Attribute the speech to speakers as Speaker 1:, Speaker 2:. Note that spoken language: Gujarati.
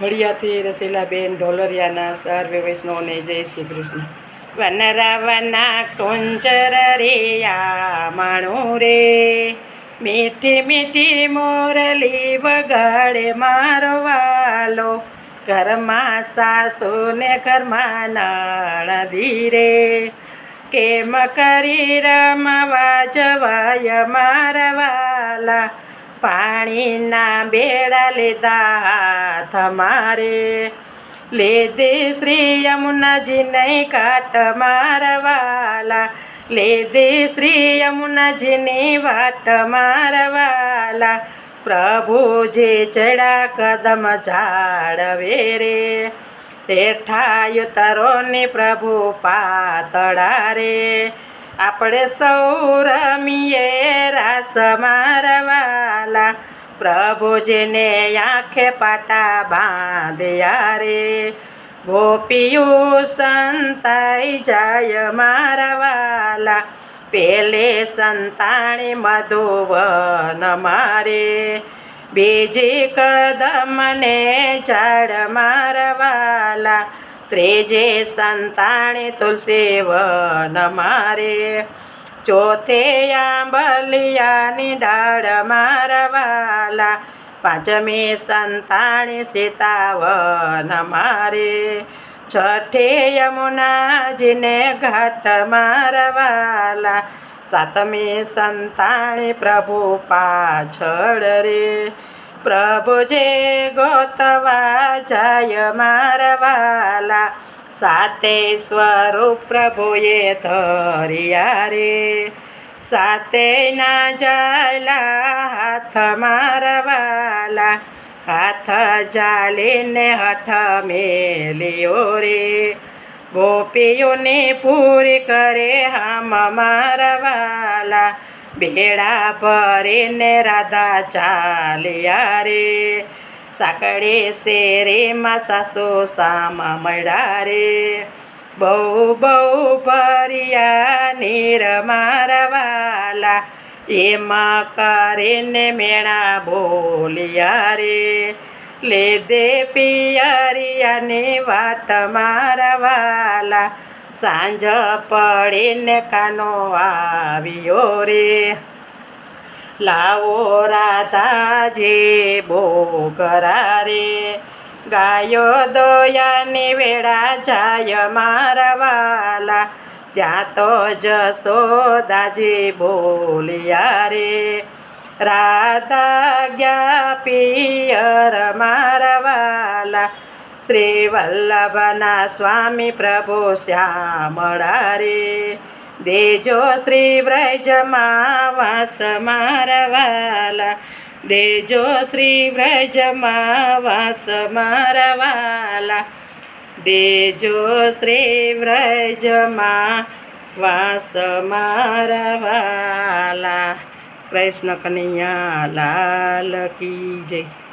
Speaker 1: મળ્યાથી રસીલાબેન ઢોલરિયાના સર્વે વૈષ્ણવને જય શ્રી કૃષ્ણ. વના કુંજર રેયા માણો રે, મીઠી મીઠી મોરલી વગાડે મારો વાલો ઘરમાં સાસુ ને ઘરમાં નાણા ધીરે કેમ કરી રમવા જવાય મારા વાલા પાણીના બેડા લીધા હાથ મારે. લેદે શ્રી યમુનાજી નહીં કાટ મારવાલા. વાલા શ્રી યમુનાજીની વાટ મારવાલા. પ્રભુજી ચડા કદમ ઝાડવે રે તેઠાયુ તરોની પ્રભુ પાતળા રે આપણે સૌ રાસ મારવાલા. પ્રભુજીને આંખે પાટા બાંધ્યા રે. ગોપીયું સંતાઈ જાય મારવાલા. પેલે સંતાણી મધુવન મારે. બીજી કદમને ઝાડ મારવાલા. ત્રીજે સંતાણી તુલસી વન મારે. ચોથે આંબલિયાની ડાળ મારવાલા. પાંચમી સંતાણી સીતાવન મારે. છઠે યમુનાજીને ઘાટ મારવાલા. સાતમી સંતાણી પ્રભુ પાછળ રે. પ્રભુ જે ગોતવા જાય મારવાલા સાતે સ્વરૂપ પ્રભુએ ધરિયા રે. સાતે ના જાયલા હાથ મારવાલા હાથ જાલીને હઠ મેલ્યો રે. ગોપીઓને પૂરી કરે હામ મારવાલા બેડા ભરીને રાધા ચાલ્યા રે. સાકડે શેરીમાં સાસુ સામા મળ્યા રે. બહુ બહુ ભર્યા નીર મારવાલા એમાં કરીને મેણા બોલ્યા રે. લે દે પિયરિયાની વાત મારવાલા સાંજ પડીને કાનો આવ્યો રે. લાવો રાધાજી બોગરા રે ગાયો દોયાની વેળા જાય મારવાલા ત્યાં તો જસોદાજી બોલિયા રે. રાધા ગયા પિયર મારવાલા શ્રી વલ્લભના સ્વામી પ્રભુ શ્યામળા રે દેજો શ્રી વ્રજમાં વાસ મારવાલા, દેજો શ્રી વ્રજમાં વાસ મારવાલા, દેજો શ્રી વ્રજમાં વાસ મારવાલા. કૃષ્ણ કનૈયા લાલ કી જય.